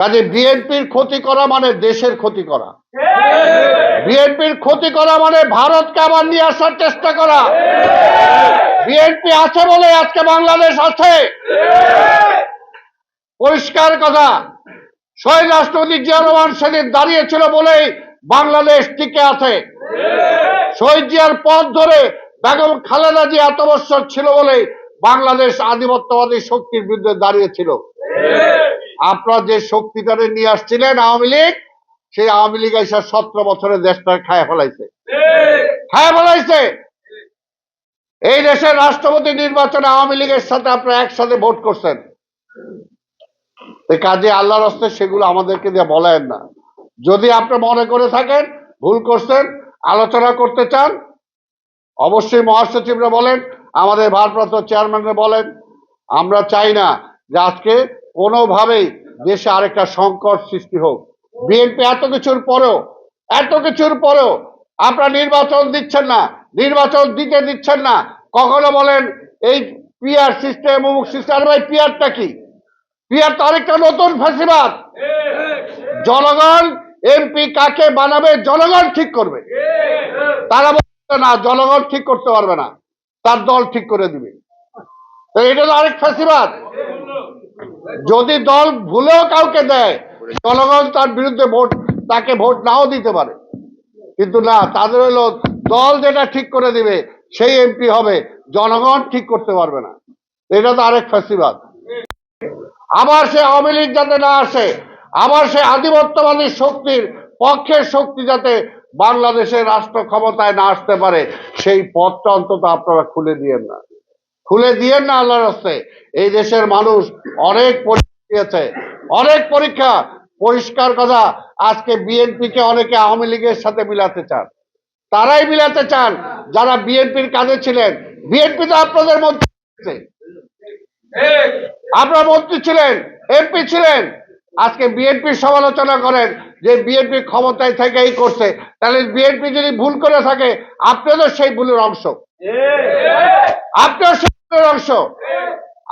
কাজে বিএনপির ক্ষতি করা মানে দেশের ক্ষতি করা। বিএনপির ক্ষতি করা মানে ভারতকে আবার নিয়ে আসার চেষ্টা করা। বিএনপি আছে বলে আজকে বাংলাদেশ আছে। পরিষ্কার কথা, শহীদ রাষ্ট্রপতি জিয়া রহমান সেদিন দাঁড়িয়েছিল বলেই বাংলাদেশ টিকে আছে। শহীদ জিয়ার পথ ধরে বেগম খালেদা জিয়া এত বছর ছিল বলেই বাংলাদেশ আধিপত্যবাদী শক্তির বিরুদ্ধে দাঁড়িয়েছিল। আপনারা যে শক্তিটারে নিয়ে আসছিলেন আওয়ামী লীগ, সেই আওয়ামী লীগ এসে সতেরো বছরে দেশটা খায় ফেলাইছে। খায় ফেলাইছে! এই দেশের রাষ্ট্রপতি নির্বাচনে আওয়ামী লীগের সাথে আপনারা একসাথে ভোট করছেন। কাজে আল্লাহর হস্তে সেগুলো আমাদেরকে দিয়ে বলেন না। যদি আপনি মনে করে থাকেন, ভুল করছেন, আলোচনা করতে চান, অবশ্যই মহাসচিবরা বলেন, আমাদের ভারপ্রাপ্ত চেয়ারম্যানরা বলেন, আমরা চাই না যে আজকে কোনোভাবেই দেশে আরেকটা সংকট সৃষ্টি হোক। বিএনপি এত কিছুর পরেও, এত কিছুর পরেও আপনারা নির্বাচন দিচ্ছেন না, নির্বাচন দিতে দিচ্ছেন না। কখনো বলেন, এই পিআর সিস্টেম অমুক সিস্টেম ভাই পিআরটা কি? পিআর তো আরেকটা নতুন ফেসিবাদ। জনগণ এমপি কাকে বানাবে, জনগণ ঠিক করবে। তারা বলছে না, জনগণ ঠিক করতে পারবে না, তার দল ঠিক করে দিবে। এটা তো আরেক ফাঁসিবাদ। যদি দল ভুলেও কাউকে দেয়, জনগণ তার বিরুদ্ধে ভোট, তাকে ভোট নাও দিতে পারে। কিন্তু না, তাদের হলো দল যেটা ঠিক করে দিবে, সেই এমপি হবে, জনগণ ঠিক করতে পারবে না। এটা তো আরেক ফাঁসিবাদ আবার সে আওয়ামী লীগ যাতে না আসে, আবার সে আধিপত্যবাদী শক্তির, পক্ষের শক্তি যাতে বাংলাদেশের রাষ্ট্র ক্ষমতায় না আসতে পারে, সেই পথটা অন্তত আপনারা খুলে দিয়েন না। খুলে দিয়েন না আল্লাহর হস্তে এই দেশের মানুষ অনেক পরীক্ষা দিয়েছে। অনেক পরীক্ষা পরিষ্কার কথা, আজকে বিএনপি কে অনেকে আওয়ামী লীগের সাথে মিলাতে চান। তারাই মিলাতে চান, যারা বিএনপির কাজে ছিলেন। বিএনপি তো আপনাদের মধ্যে আপনার মন্ত্রী ছিলেন, এমপি ছিলেন। আজকে বিএনপির সমালোচনা করেন যে বিএনপি ক্ষমতায় থেকে এই করছে। তাহলে বিএনপি যদি ভুল করে থাকে, আপনিও তো সেই ভুলের অংশ। আপনার অংশ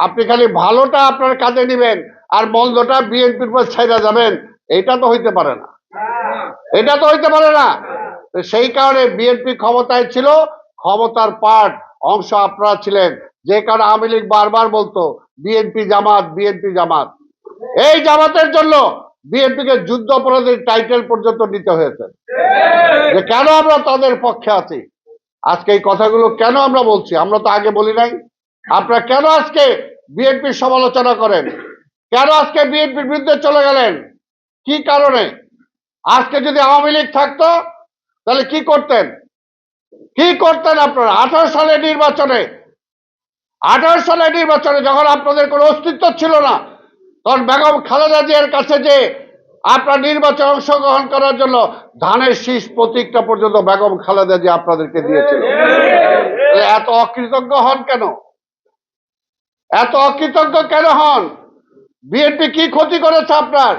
আপনি খালি ভালোটা আপনার কাজে নেবেন আর মন্দটা বিএনপির পর ছেড়ে যাবেন, এটা তো হইতে পারে না। এটা তো হইতে পারে না। সেই কারণে বিএনপি ক্ষমতায় ছিল, ক্ষমতার পার্ট অংশ আপনারা ছিলেন। যে কারণে আওয়ামী লীগ বারবার বলতো, বিএনপি জামাত বিএনপি জামাত। এই জামাতের জন্য বিএনপিকে যুদ্ধ অপরাধীর টাইটেল পর্যন্ত নিতে হয়েছে। যে কেন আমরা তাদের পক্ষে আছি? আজকে এই কথাগুলো কেন আমরা বলছি? আমরা তো আগে বলি নাই। আপনারা কেন আজকে বিএনপির সমালোচনা করেন? কেন আজকে বিএনপির বিরুদ্ধে চলে গেলেন? কি কারণে? আজকে যদি আওয়ামী লীগ থাকতো তাহলে কি করতেন? কি করতেন আপনারা? আঠারো সালে নির্বাচনে আঠারো সালে নির্বাচনে যখন আপনাদের কোনো অস্তিত্ব ছিল না তখন বেগম খালেদা জিয়ার কাছে যে আপনার নির্বাচনে অংশগ্রহণ করার জন্য ধানের শীষ প্রতীকটা পর্যন্ত বেগম খালেদা জিয়া আপনাদেরকে দিয়েছিল। এত অকৃতজ্ঞ হন কেন? এত অকৃতজ্ঞ কেন হন? বিএনপি কি ক্ষতি করেছে আপনার?